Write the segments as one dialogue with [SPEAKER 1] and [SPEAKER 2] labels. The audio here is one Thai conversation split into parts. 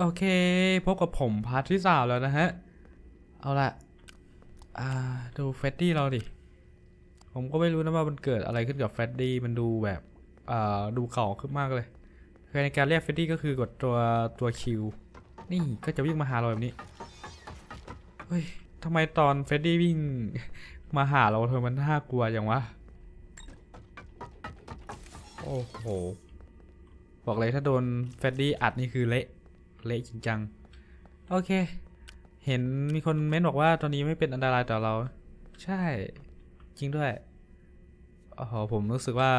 [SPEAKER 1] โอเค พบกับผมพาร์ทที่สามแล้วนะฮะ เอาละอ่า ดูเฟดดี้เราดิ ผมก็ไม่รู้นะว่ามันเกิดอะไรขึ้นกับเฟดดี้มันดูแบบ อ่า ดูเก่าขึ้นมากเลยคือในการเรียกเฟดดี้ก็คือกดตัวตัวคิว นี่ก็จะวิ่งมาหาเราแบบนี้ เฮ้ยทำไมตอนเฟดดี้วิ่งมาหาเราเธอมันน่ากลัวอย่างวะ โอ้โห บอกเลยถ้าโดนเฟดดี้อัดนี่คือเละ เละจริงจัง โอเค เห็นมีคนเม้นบอกว่าตอนนี้ไม่เป็นอันตรายต่อเรา ใช่ จริงด้วยโอ้โหผมรู้สึกว่า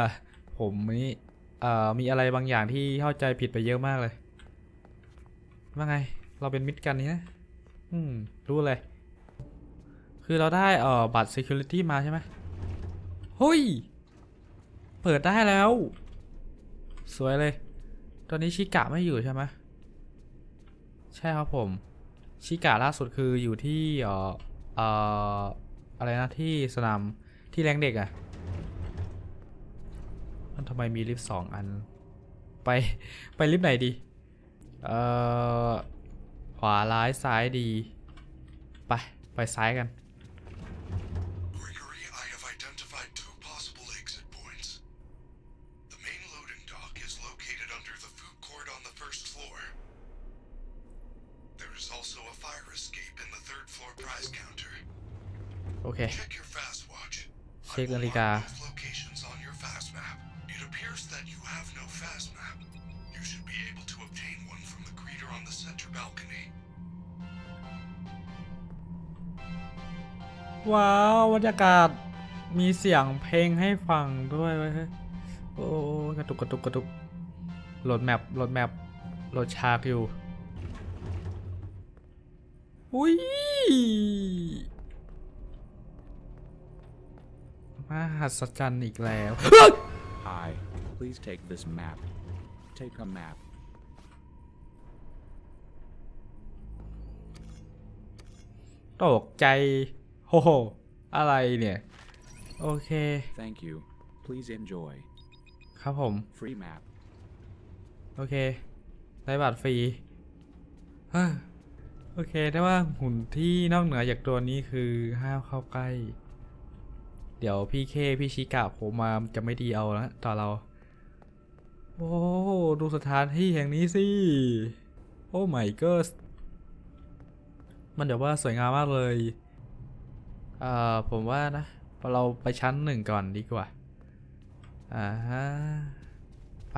[SPEAKER 1] ผมนี่เอ่อมีอะไรบางอย่างที่เข้าใจผิดไปเยอะมากเลย ว่าไง เราเป็นมิตรกันนี่นะ อืม รู้เลย คือเราได้เอ่อบัตร security มาใช่ไหมเฮ้ย เปิดได้แล้ว สวยเลย ตอนนี้ชิกะไม่อยู่ใช่ไหม ใช่ครับผม ชิกาล่าสุดคืออยู่ที่เอ่อเอ่ออะไรนะที่สนามที่แรงเด็กอะ่ะมันทำไมมีลิฟต์สองอัน ไปไปลิฟต์ไหนดี เอ่อ ขวาร้ายซ้ายดี ไป ไปซ้ายกัน อเค
[SPEAKER 2] Check your fast watch. I
[SPEAKER 1] เช็ค
[SPEAKER 2] will
[SPEAKER 1] นาฬิ
[SPEAKER 2] mark
[SPEAKER 1] กา
[SPEAKER 2] both locations on your fast map. It appears that you have no fast map. You should be able to obtain one from the greeter on the center balcony.
[SPEAKER 1] ว้าวบรรยากาศมีเสียงเพลงให้ฟังด้วยเว้ยเฮ้ยโอ้กระตุกกระตุกกระตุกโหลดแมปโหลดแมปโหลดฉากอยู่อุ้ย มหัศจรรย์อีกแล้ว
[SPEAKER 3] Hi, please take this map. Take a map.
[SPEAKER 1] ตกใจ โหโห อะไรเนี่ย โอเค
[SPEAKER 3] Thank you. Please enjoy.
[SPEAKER 1] ครับผม
[SPEAKER 3] Free map.
[SPEAKER 1] โอเค ได้บัตรฟรีเฮ้อโอเคได้ว่าหุ่นที่นอกเหนือจากตัวนี้คือห้ามเข้าใกล้ เดี๋ยวพี่เคพี่ชิกะผมมาจะไม่ดีเอาแล้วต่อเรา โอ้ดูสถานที่แห่งนี้สิ โอ้ my god มันเดี๋ยวว่าสวยงามมากเลยอ่อผมว่านะ เราไปชั้นหนึ่งก่อนดีกว่า อ่าฮะ ไป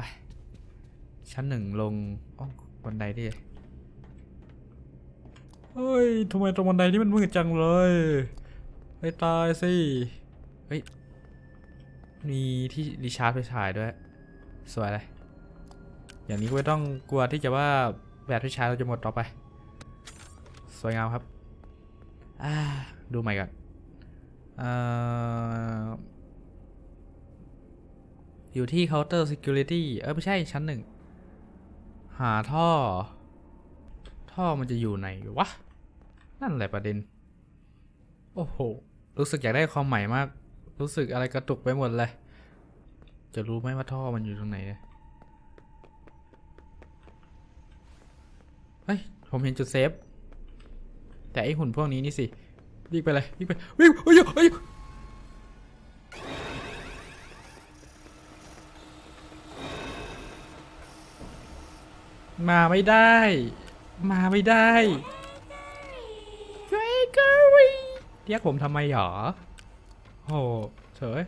[SPEAKER 1] ชั้นหนึ่งลงอ๋อบันไดดิเฮ้ยทำไมตรงบันไดนี่มันมืดจังเลยไปตายสิ ฮ้ย มีที่รีชาร์จไฟฉายด้วย สวยเลย อย่างนี้ก็ไม่ต้องกลัวที่จะว่าแบตไฟฉายเราจะหมดต่อไป สวยงามครับอ่าดูใหม่ก่อนอ่อยู่ที่เคาน์เตอร์ security เออไม่ใช่ชั้นหนึ่ง หาท่อ ท่อมันจะอยู่ไหนวะ นั่นแหละประเด็น โอ้โห รู้สึกอยากได้ความใหม่มาก รู้สึกอะไรกระตุกไปหมดเลย จะรู้ไหมว่าท่อมันอยู่ตรงไหนเนี่ยเฮ้ย ผมเห็นจุดเซฟ แต่ไอหุ่นพวกนี้นี่สิวิ่งไปเลยวิ่งไปวิ่งเฮ้ยเฮ้ยมาไม่ได้ มาไม่ได้เกรกอรี่เรียกผมทำไมหรอ โอ้เฉย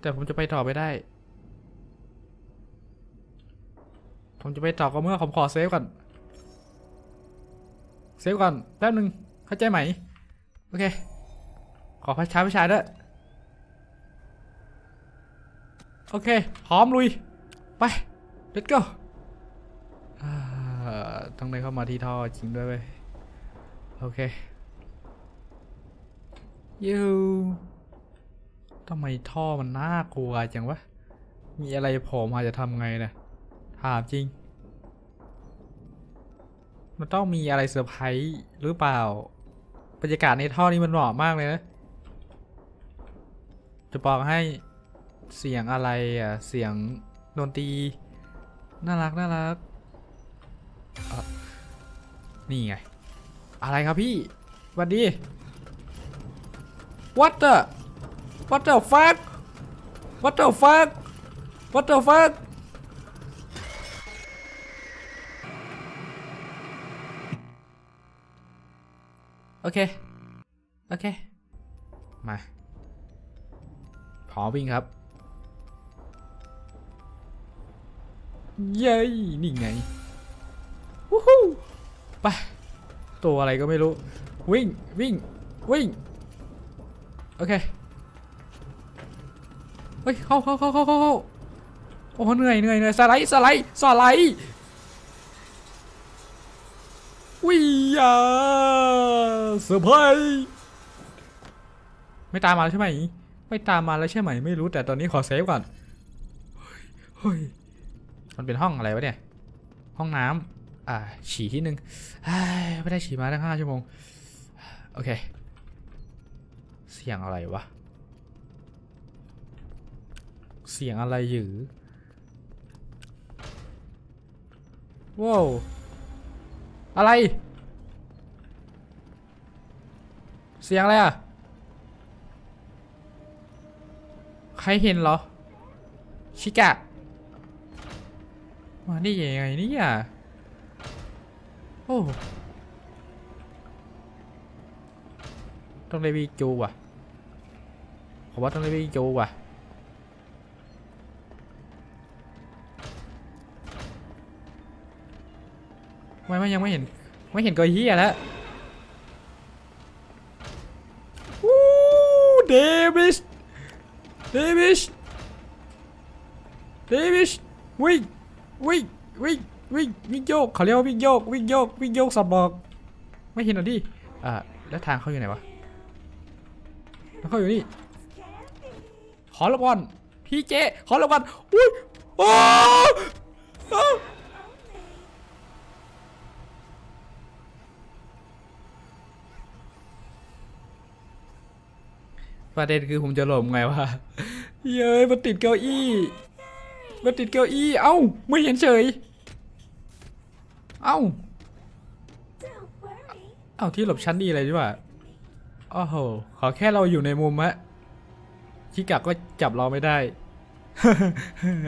[SPEAKER 1] แต่ผมจะไปต่อไม่ได้ ผมจะไปต่อก็เมื่อผมขอเซฟก่อน เซฟก่อนแป๊บนึง เข้าใจไหม โอเค ขอพัชชาพิชายด้วย โอเค พร้อมลุย ไป let's go อ่าต้องได้เข้ามาที่ท่อจริงด้วยเว้ยโอเค ยูทำไมท่อมันน่ากลัวจังวะ มีอะไรผล่มาจะทำไงเนี่ยถามจริง มันต้องมีอะไรเซอร์ไพรส์หรือเปล่า บรรยากาศในท่อนี้มันเหมาะมากเลยนะ จะบอกให้เสียงอะไรอะ เสียงดนตรี น่ารักน่ารัก นี่ไง อะไรครับพี่หวัสดี what the what the fuck what the fuck what the fuck โอเค โอเค มา พร้อมวิ่งครับ เย้ยนี่ไง วู้ฮู้ไป ตัวอะไรก็ไม่รู้ วิ่ง วิ่ง วิ่ง โอเค เฮ้ยเข้าเข้าเข้าเข้าเข้าเข้าโอ้เหนื่อยเหนื่อยเหนื่อยสไลด์สไลด์สไลด์วิยาเซอร์ไพรส์ไม่ตามมาใช่ไหม ไม่ตามมาแล้วใช่ไหม ไม่รู้แต่ตอนนี้ขอเซฟก่อน เฮ้ย มันเป็นห้องอะไรวะเนี่ย ห้องน้ำอ่า ฉี่ที่หนึ่งไม่ได้ฉี่มาตั้งห้าชั่วโมง โอเค เสียงอะไรวะ เสียงอะไรอยู่ว้าวอะไร เสียงอะไรอะ ใครเห็นเหรอ ชิกะ มาได้ยังไงนี่ยโอ้ ต้องได้วีจูว่ะ ผมว่าต้องได้วีจูว่ะไม่ไม่ยังไม่เห็น ไม่เห็นก็เฮียแล้ววู้เดวิสเดวิสเดวิสวิ่งวิ่งวิ่งวิ่งวิ่งโยกเขาเรียกว่าวิ่งโยกวิ่งโยกวิ่งโยกสับบอก ไม่เห็นเหรอดิอ่าแล้วทางเขาอยู่ไหนวะแล้วเขาอยู่นี่ ขอรางวัลพี่เจ ขอรางวัลอุ้ยโอ้ประเด็นคือผมจะหลบไงวะเย้ยมันติดเก้าอี้มันติดเก้าอี้ เอ้า ไม่เห็นเฉย เอ้า เอ้าที่หลบชั้นดีอะไรดีวะโอ้โห ขอแค่เราอยู่ในมุมฮะ ชิกะก็จับเราไม่ได้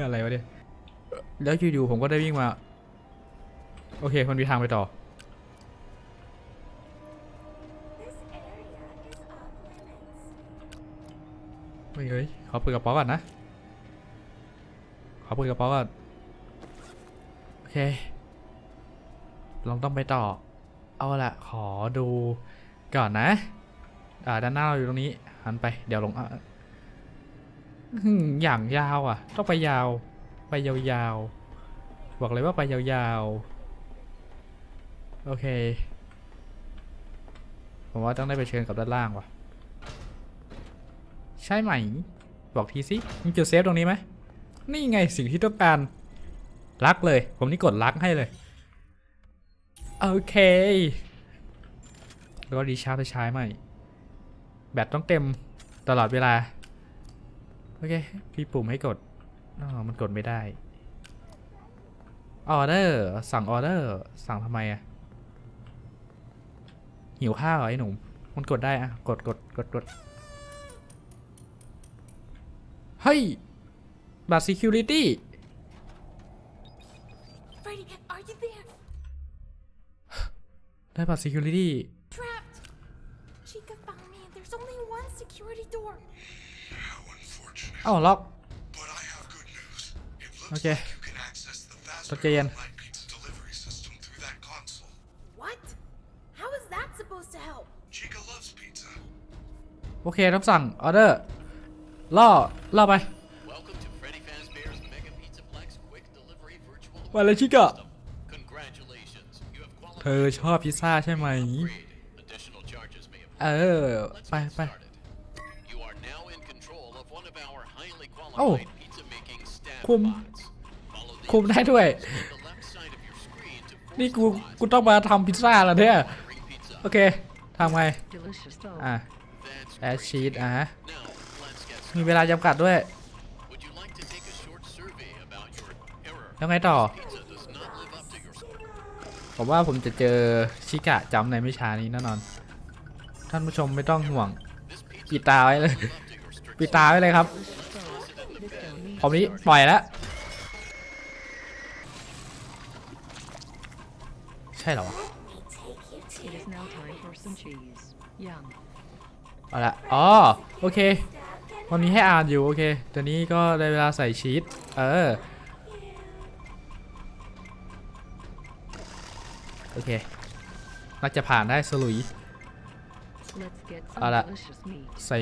[SPEAKER 1] อะไรวะเนี่ยแล้วอยู่ๆผมก็ได้วิ่งมา โอเค มันมีทางไปต่อไม่เฮ้ยขอเปิดกระเป๋าก่อนนะ ขอเปิดกระเป๋าก่อนโอเค ลองต้องไปต่อ เอาละขอดูก่อนนะ อ่า ด้านหน้าเราอยู่ตรงนี้ หันไป เดี๋ยวลง อย่างยาวอะ ต้องไปยาว ไปยาวๆ บอกเลยว่าไปยาวๆ โอเค ผมว่าต้องได้ไปเชิญกับด้านล่างว่ะ ใช่ไหม บอกทีสิมีจุดเซฟตรงนี้ไหม นี่ไงสิ่งที่ต้องการ รักเลย ผมนี่กดรักให้เลย โอเค แล้วก็ดีชาร์จไปใช้ใหม่ แบตต้องเต็มตลอดเวลา เคพี่ปุ่มให้กด อ๋อ มันกดไม่ได้ ออเดอร์ สั่งออเดอร์ สั่งทำไมอะหิวข้าวเหรอไอ้หนุ่ม มันกดได้อะกดกดกดกดเฮ้ย บัตร security
[SPEAKER 4] Freddy, are you there?
[SPEAKER 1] ได้บัตร security
[SPEAKER 4] Trapped! Chica found me and there's only one security door.
[SPEAKER 2] How unfortunate.
[SPEAKER 1] เอ้าล็อก
[SPEAKER 2] But I have good news. It looks
[SPEAKER 1] Okay.
[SPEAKER 2] like you can access the fast
[SPEAKER 1] Okay, Ian.
[SPEAKER 2] online pizza delivery system through that console.
[SPEAKER 4] What? How is that supposed to help?
[SPEAKER 2] Chica loves pizza.
[SPEAKER 1] โอเคต้องสั่งออเดอร์ล่อล่อไป
[SPEAKER 5] Welcome to Freddy Fazbear's Mega Pizzaplex Quick Delivery Virtual
[SPEAKER 1] มาเลยชิกะ
[SPEAKER 5] System. Congratulations, you have
[SPEAKER 1] เธ
[SPEAKER 5] qualified
[SPEAKER 1] อชอบพิซซ่าใช่ไหม
[SPEAKER 5] upgrade. Additional charges may
[SPEAKER 1] เอ
[SPEAKER 5] apply.
[SPEAKER 1] อ
[SPEAKER 5] Let's
[SPEAKER 1] ไป
[SPEAKER 5] get
[SPEAKER 1] ไป
[SPEAKER 5] โอ้
[SPEAKER 1] คุม คุมได้ด้วย นี่กู กูต้องมาทำพิซซ่าแล้วเนี่ย โอเคทำไง อะแอช
[SPEAKER 5] ชี
[SPEAKER 1] ตอะมีเวลาจำกัดด้วย แล้วไงต่อ ผมว่าผมจะเจอชิกะจำในไม่ช้านี้แน่นอน ท่านผู้ชมไม่ต้องห่วง ปิดตาไว้เลย ปิดตาไว้เลยครับ ผมนี้ปล่อยแล้ว ใช่เหรอวะ
[SPEAKER 6] It is now time for some cheese. Yum.
[SPEAKER 1] เอาละอ๋อ โอเควันนี้ให้อ่านอยู่ โอเคตอนนี้ก็ได้เวลาใส่ชีสเออ โอเค น่าจะผ่านได้สลุย
[SPEAKER 6] Let's get some
[SPEAKER 1] Ala.
[SPEAKER 6] delicious meat.
[SPEAKER 1] ใส่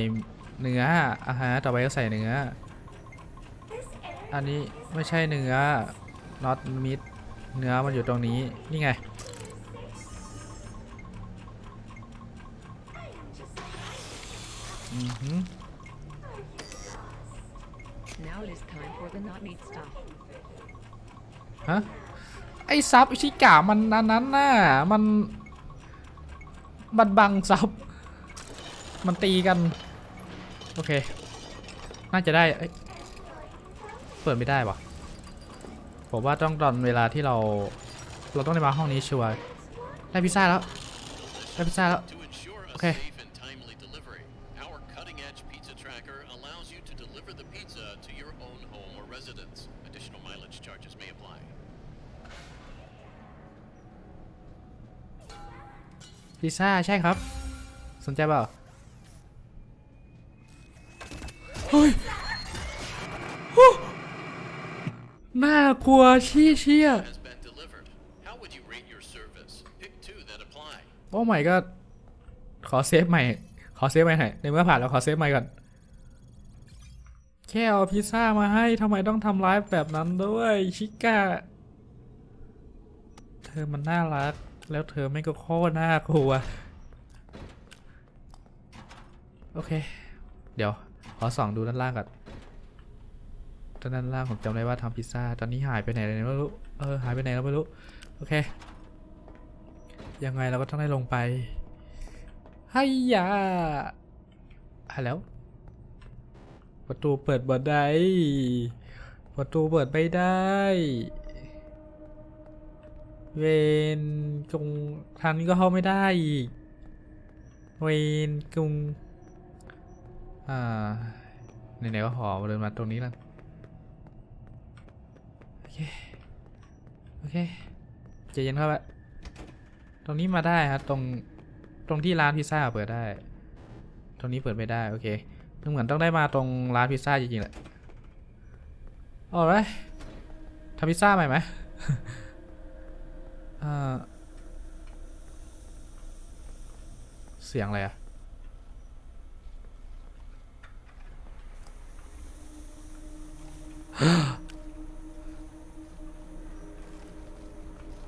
[SPEAKER 1] เนื้ออาหารต่อไปก็ใส่เนื้อ อันนี้ไม่ใช่เนื้อ not meat เนื้อมันอยู่ตรงนี้ นี่ไง อือหือ
[SPEAKER 6] Now it is time for the not meat stuff.
[SPEAKER 1] ฮะ ไอ้ซับอิชิกะมันอันนั้นน่ะ มัน มันบังซับ มันตีกัน โอเค น่าจะได้เอ้ย เปิดไม่ได้วะผมว่าต้องตอนเวลาที่เรา เราต้องได้มาห้องนี้ชัวร์ได้พิซซ่าแล้ว ได้พิซซ่าแล้ว
[SPEAKER 5] To ensure a
[SPEAKER 1] Okay.
[SPEAKER 5] safe and timely delivery, our cutting-edge pizza tracker allows you to deliver the pizza to your own home or residence. Additional mileage charges may apply.
[SPEAKER 1] พิซซ่าใช่ครับ สนใจเปล่าากลัวชี้เชี่ย
[SPEAKER 5] Has been delivered. How would you rate your service? Pick two that apply.
[SPEAKER 1] โอ้ไม่ก็ขอเซฟใหม่ ขอเซฟใหม่หน่อยในเมื่อผ่านแล้วขอเซฟใหม่ก่อน แค่เอาพิซซ่ามาให้ทำไมต้องทำร้ายแบบนั้นด้วยชิก้า เธอมันน่ารัก แล้วเธอไม่ก็โคตรน่ากลัว โอเค เดี๋ยว ขอส่องดูด้านล่างก่อน ด้านล่างผมจำได้ว่าทำพิซซ่า ตอนนี้หายไปไหนเลยไม่รู้ เออหายไปไหนแล้วไม่รู้ โอเค ยังไงเราก็ต้องได้ลงไปให้ยาอะแล้ว ประตูเปิดบ่ได้ ประตูเปิดไม่ได้ เวนกงทางนี้ก็เข้าไม่ได้อีก เวนกงอ่าไหนๆก็ขอเดินมาตรงนี้แล้ว เค โอเคใจเย็นเข้าไปตรงนี้มาได้ครับตรงตรงที่ร้านพิซซ่าเปิดได้ ตรงนี้เปิดไม่ได้ โอเคเหมือนต้องได้มาตรงร้านพิซซ่าจริงๆแหละเอาไรทำพิซซ่าใหม่ไหมเสียงอะไรอะ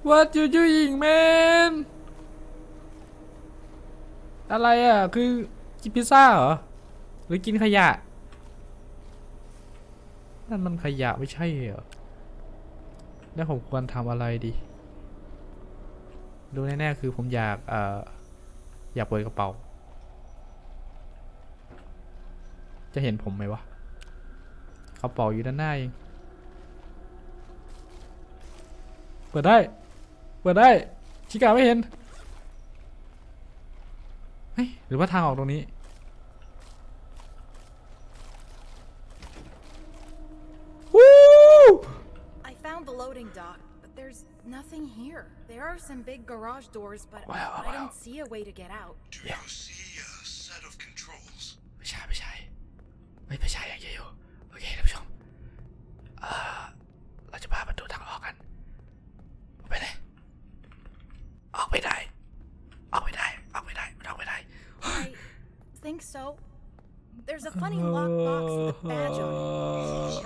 [SPEAKER 1] What you doing man อะไรอะ คือกินพิซซ่าเหรอ หรือกินขยะ นั่นมันขยะไม่ใช่เหรอ แล้วผมควรทำอะไรดี ดูแน่ๆคือผมอยากเอ่ออยากเปิดกระเป๋า จะเห็นผมไหมวะกระเป๋าอยู่ด้านหน้าเอง เปิดได้ ปิดได้ ชิกาไม่เห็น เฮ้ย หรือว่าทางออกตรงนี้ วู้
[SPEAKER 4] I found the loading dock, but there's nothing here. There are some big garage doors, but
[SPEAKER 1] Wow,
[SPEAKER 4] I
[SPEAKER 1] wow.
[SPEAKER 4] don't see a way to get out.
[SPEAKER 2] Do you see a set of controls?
[SPEAKER 1] ไม่ใช่ไม่ใช่ไม่ไม่ใช่อย่างเดียวโอเคท่านผู้ชมเอ่อเราจะพาประตูทางออกกันออกไปเลย ออกไม่ได้ ออกไม่ได้ ออกไม่ได้มันออกไม่ได้
[SPEAKER 4] I think so. There's a funny lockbox with a badge on it.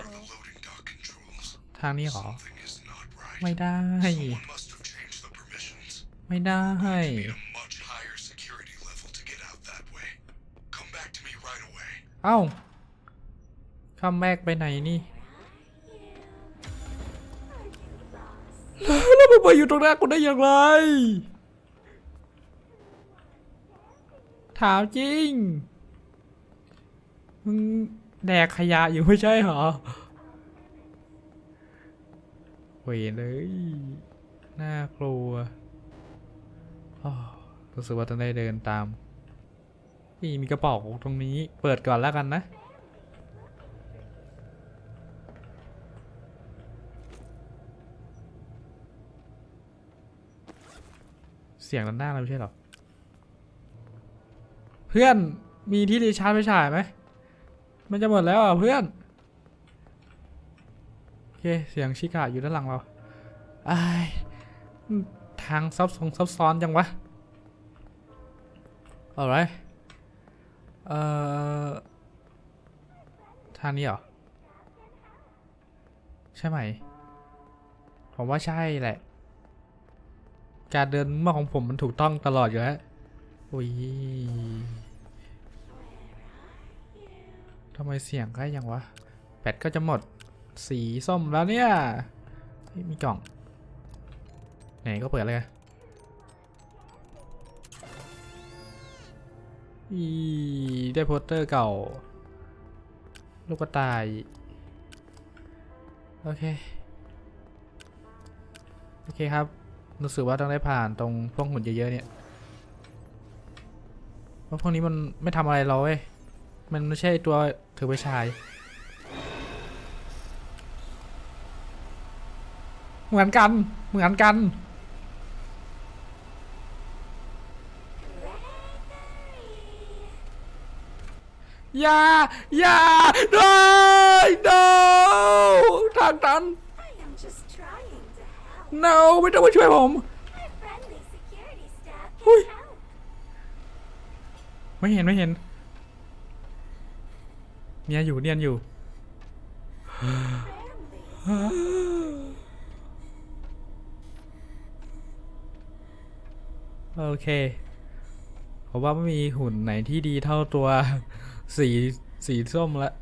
[SPEAKER 2] Are the loading dock controls?
[SPEAKER 1] ทางนี้เหรอ
[SPEAKER 2] Something is not right.
[SPEAKER 1] ไม่ได้
[SPEAKER 2] Someone must have changed the permissions.
[SPEAKER 1] ไม่ได้
[SPEAKER 2] Need a much higher security level to get out that way. Come back to me right away.
[SPEAKER 1] เอ้าคัมแม็กไปไหนนี่ มาอยู่ตรงหน้ากูได้อย่างไร ถามจริง มึงแดกขยะอยู่ไม่ใช่เหรอเวยเลย น่ากลัวอ้าวรู้สึกว่าต้องได้เดินตาม นี่มีกระเป๋าตรงนี้ เปิดก่อนแล้วกันนะ สียงด้านหน้าเราไม่ใช่หรอ เพื่อนมีที่รีชาร์จไฟฉายไหม มันจะหมดแล้วอะเพื่อน โอเค เสียงชิกะอยู่ด้านหลังเราไอ้ทางซับซ้อนซับซ้อนจังวะ อะไร เอ่อ ทางนี้เหรอ ใช่ไหม ผมว่าใช่แหละ การเดินมาของผมมันถูกต้องตลอดอยู่แล้วอุ้ยทำไมเสียงใกล้ยังวะแบตก็จะหมดสีส้มแล้วเนี่ย มีกล่อง ไหนก็เปิดเลยอีได้โปสเตอร์เก่า ลูกกระต่าย โอเค โอเคครับ รู้สึกว่าต้องได้ผ่านตรงพวกหุ่นเยอะๆเนี่ยเพราะพวกนี้มันไม่ทำอะไรเราเว้ยมันไม่ใช่ตัวถือไปชายเหมือนกัน เหมือนกัน อย่า อย่า no no ทางตัน
[SPEAKER 7] I am just trying to help.
[SPEAKER 1] No ไม่ต้องมาช่วยผม
[SPEAKER 7] My friendly security staff
[SPEAKER 1] Ui.
[SPEAKER 7] can help.
[SPEAKER 1] ไม่เห็นไม่เห็น เนี่ยอยู่เนียนอยู่ โอเคผมว่าไม่มีหุ่นไหนที่ดีเท่าตัวสีสีส้มละ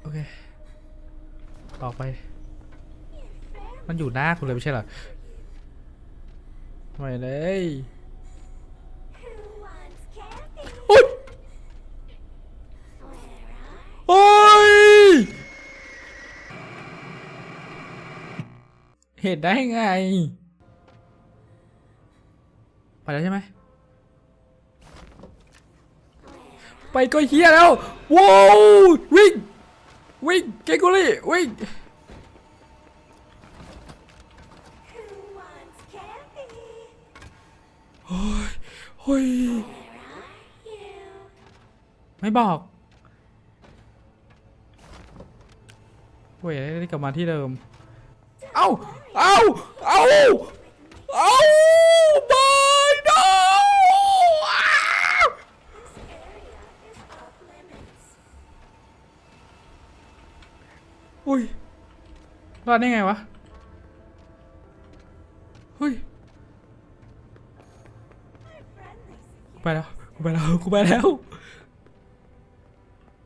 [SPEAKER 1] โอเคออไป มันอยู่หน้าคุณเลยไม่ใช่เหรอไม่เลยอุ้ยโอ้ยเห็นได้ไง ไปแล้วใช่ไหม ไปก็เฮียแล้ว ว้าววิ่งวิ่งเกกุลี่วิ่ง เฮ้ย
[SPEAKER 7] You.
[SPEAKER 1] ไม่บอกเว้ยได้กลับมาที่เดิม เอ้า เอ้า เอ้า เอ้าบายโน
[SPEAKER 7] Area is off limits.
[SPEAKER 1] อุ้ย รอดได้ไงวะ ไปแล้วกูไปแล้วกูไปแล้ว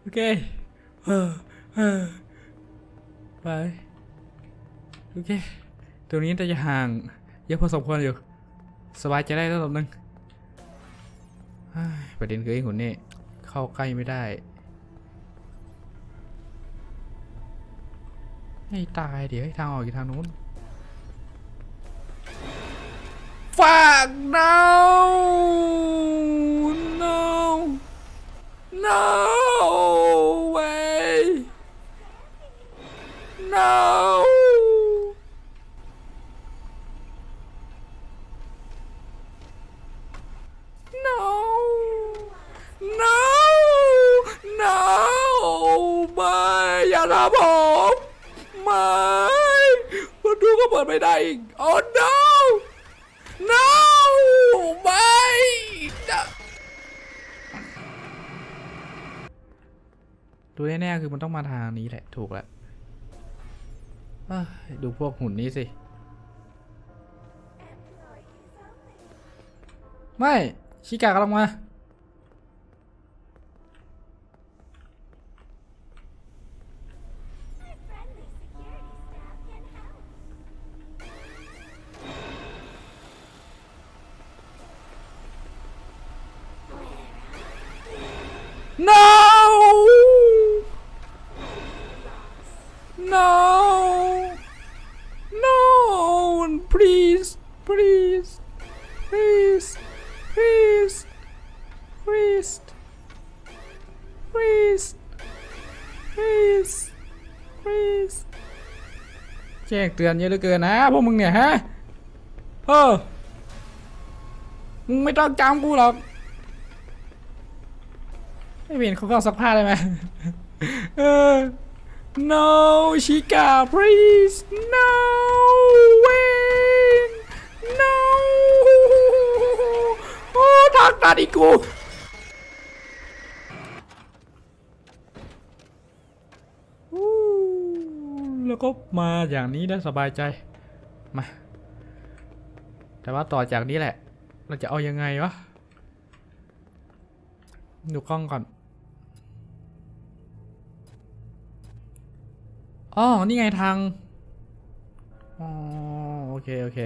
[SPEAKER 1] โอเคเออเออไปโอเคตัวนี้จะห่างเยอะพอสมควรอยู่ สบายใจได้ระดับหนึ่งประเด็นคือไอ้หุ่นนี่เข้าใกล้ไม่ได้ให้ตายเดี๋ยวให้ทางออกอีกทางนู้น Fuck no no no way no no no no ไม่อย่าทำผมไม่ประตูก็เปิดไม่ได้อีก oh no no ไม่นะดูแน่ๆคือมัน ต้องมาทางนี้แหละ ถูกแล้วดูพวกหุ่นนี้สิ ไม่ ชิกากำลังมา
[SPEAKER 7] My friendly security staff can help.
[SPEAKER 1] No! ตือนเยอะเหลือเกินนะพวกมึงเนี่ยฮะเออมึงไม่ต้องจำกูหรอกไม่เห็นเขาก็ซักผ้าได้ไหมเออ no Chica please no way no โอ้ทางตัดอีกกูอู้แล้ว ก็มาอย่างนี้ได้สบายใจ มา แต่ว่าต่อจากนี้แหละ เราจะเอายังไงวะ ดูกล้องก่อน อ๋อ นี่ไงทาง อ๋อ โอเค โอเค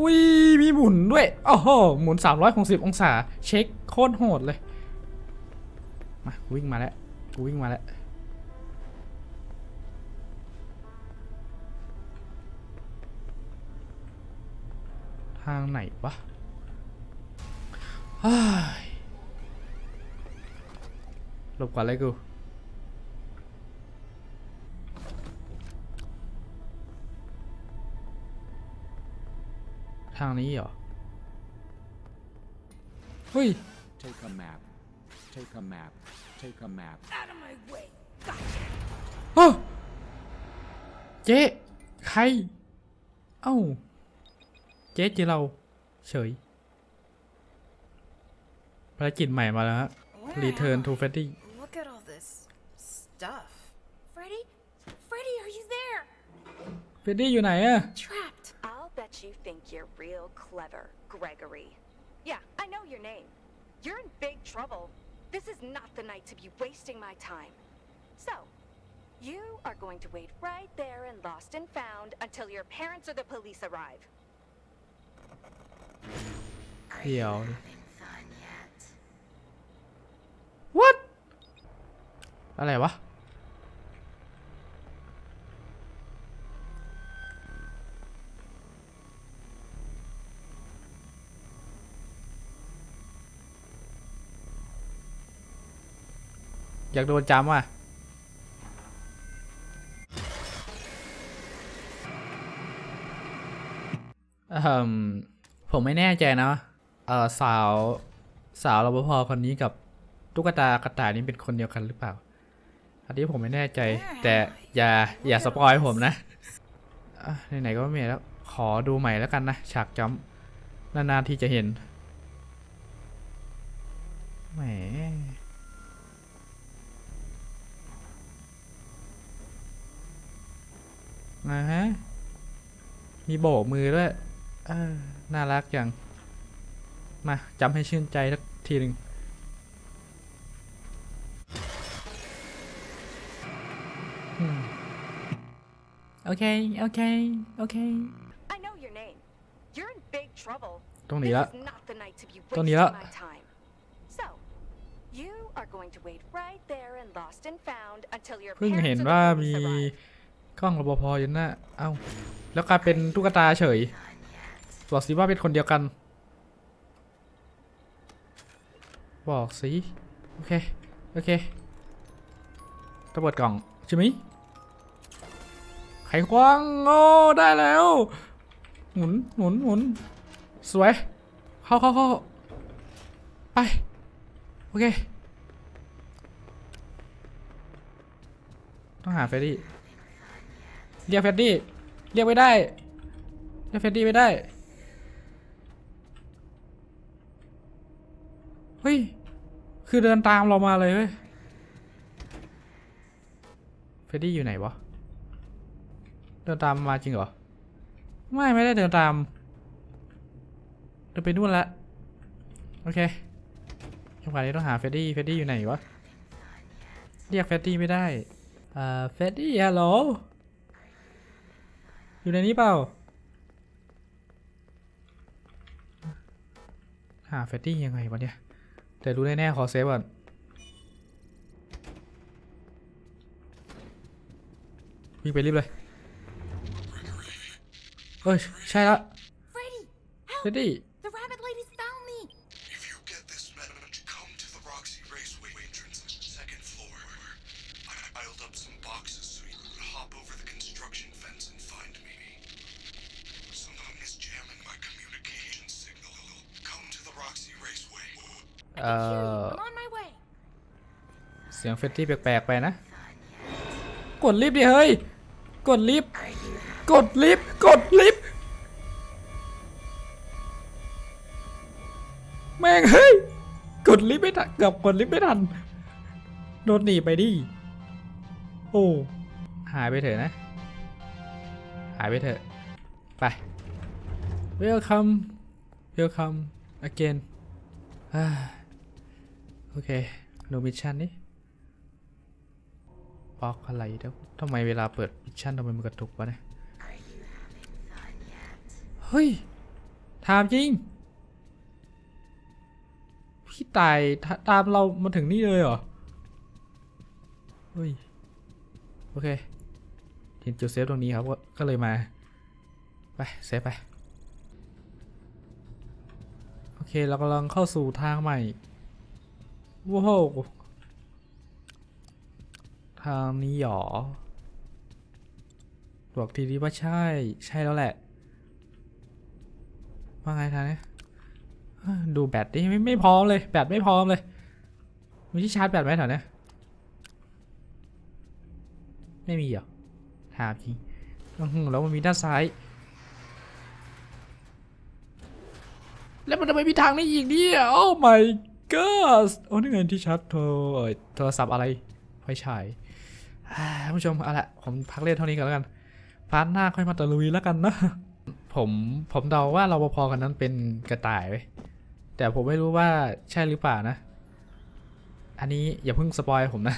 [SPEAKER 1] อุ้ยมีหมุนด้วยโอ้โหหมุน 360 องศา เช็คโคตรโหดเลย มากูวิ่งมาแล้วกูวิ่งมาแล้วทางไหนวะเฮ้ยหลบก่อนเลยกู ทางนี้เหรอ เฮ้ย
[SPEAKER 3] Take a map. Take a map. Take a map.
[SPEAKER 1] เอ้อเจ๊ใคร เอ้า เจ๊เจอเรา เฉย ภารกิจใหม่มาแล้วฮะ Return to Freddy
[SPEAKER 4] Look at all this stuff. Freddy? Freddy, are you there?
[SPEAKER 1] เฟรดดี้อยู่ไหนอะ
[SPEAKER 4] Trapped.
[SPEAKER 6] I'll bet you think you're real clever, Gregory. Yeah, I know your name. You're in big trouble. This is not the night to be wasting my time. So, you are going to wait right there in Lost and Found until your parents or the police arrive.
[SPEAKER 1] เดี๋ยว What อะไรวะ อยากโดนจำว่ะเอ่มผมไม่แน่ใจนะเออสาวสาวรปภคนนี้กับตุ๊กตากระต่ายนี่เป็นคนเดียวกันหรือเปล่า อันนี้ผมไม่แน่ใจ แต่อย่าอย่าสปอยผมนะอะไหนๆก็ไม่มีแล้ว ขอดูใหม่แล้วกันนะ ฉากจำนานๆที่จะเห็นแหม นะฮะ มีโบกมือด้วยเออน่ารักจังมาจำให้ชื่นใจสักทีหนึ่งอืมโอเค โอเค โอเค
[SPEAKER 6] I know your name. You're in big trouble.
[SPEAKER 1] ต้องหนี
[SPEAKER 6] This
[SPEAKER 1] ละ
[SPEAKER 6] is not the night to be
[SPEAKER 1] ต้องหนี
[SPEAKER 6] wasting
[SPEAKER 1] ละ
[SPEAKER 6] my time. So, you are going to wait right there in Lost and Found until your
[SPEAKER 1] เพิ่ง
[SPEAKER 6] parents
[SPEAKER 1] เห็น
[SPEAKER 6] or the
[SPEAKER 1] ว่ามี
[SPEAKER 6] police arrive.
[SPEAKER 1] กล้องรปภอยู่หน้าเอ้า แล้วกลายเป็นตุ๊กตาเฉยบอกสิว่าเป็นคนเดียวกัน บอกสิโอเค โอเคตำรวจกล่องใช่ไหมไขควงโอ้ได้แล้ว หมุนหมุนหมุนสวย เข้าเข้าเข้าไป โอเค ต้องหาเฟรดี้ เรียกเฟดดี้เรียกไม่ได้เรียกเฟดดี้ไม่ได้เฮ้ยคือเดินตามเรามาเลยเว้ยเฟดดี้อยู่ไหนวะเดินตามมาจริงเหรอไม่ไม่ได้เดินตามเดินไปนู่นละโอเคจังหวะนี้ต้องหาเฟดดี้เฟดดี้อยู่ไหนวะเรียกเฟดดี้ไม่ได้อ่าเฟดดี้ฮัลโหล อยู่ในนี้เปล่า หาเฟตตี้ยังไงวะเนี่ย แต่รู้แน่ๆขอเซฟก่อน วิ่งไปรีบเลย เอ้ย ใช่ละเฟ
[SPEAKER 2] ตตี้
[SPEAKER 1] เฟดดี้แปลกๆไปนะ กดลิฟต์ดิเฮ้ย กดลิฟต์กดลิฟต์กดลิฟต์แม่งเฮ้ย กดลิฟต์ไม่ทันเกือบกดลิฟต์ไม่ทัน โดนหนีไปดิ โอ้ หายไปเถอะนะ หายไปเถอะ ไป welcome welcome again โอเคดูมิชชั่นนี่ บล็อกอะไรเดี๋ยวทำไมเวลาเปิดมิชชั่นทำไมมันกระตุกวะเนี่ยเฮ้ยถามจริง พี่ตายตามเรามาถึงนี่เลยเหรอ เฮ้ย โอเคเห็นจุดเซฟตรงนี้ครับ ก็เลยมา ไปเซฟไป โอเค เรากำลังเข้าสู่ทางใหม่ว้าว ทางนี้หรอบอกทีนี้ว่าใช่ ใช่แล้วแหละ ว่าไงทางนี้ดูแบตดิไม่ไม่พร้อมเลย แบตไม่พร้อมเลย มีที่ชาร์จแบตไหมแถวเนี้ยไม่มีเหรอถามจริงแล้วมันมีด้านซ้าย แล้วมันทำไมมีทางนี้อีกเนี่ยโอ้ my god โอ้นี่ไงที่ชาร์จโทรเอ่ยโทรศัพท์อะไรไฟฉาย ท่านผู้ชมเอาละผมพักเล่นเท่านี้ก่อนแล้วกันพาร์ทหน้าค่อยมาตะลุยแล้วกันนะผมผมเดาว่าเราปภกันนั้นเป็นกระต่ายไว้แต่ผมไม่รู้ว่าใช่หรือเปล่านะ อันนี้อย่าเพิ่งสปอยผมนะ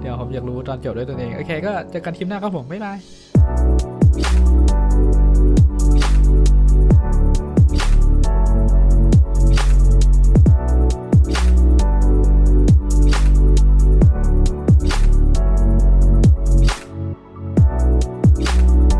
[SPEAKER 1] เดี๋ยวผมอยากรู้ตอนจบด้วยตัวเอง โอเค ก็เจอกันคลิปหน้าครับผม บ๊ายบาย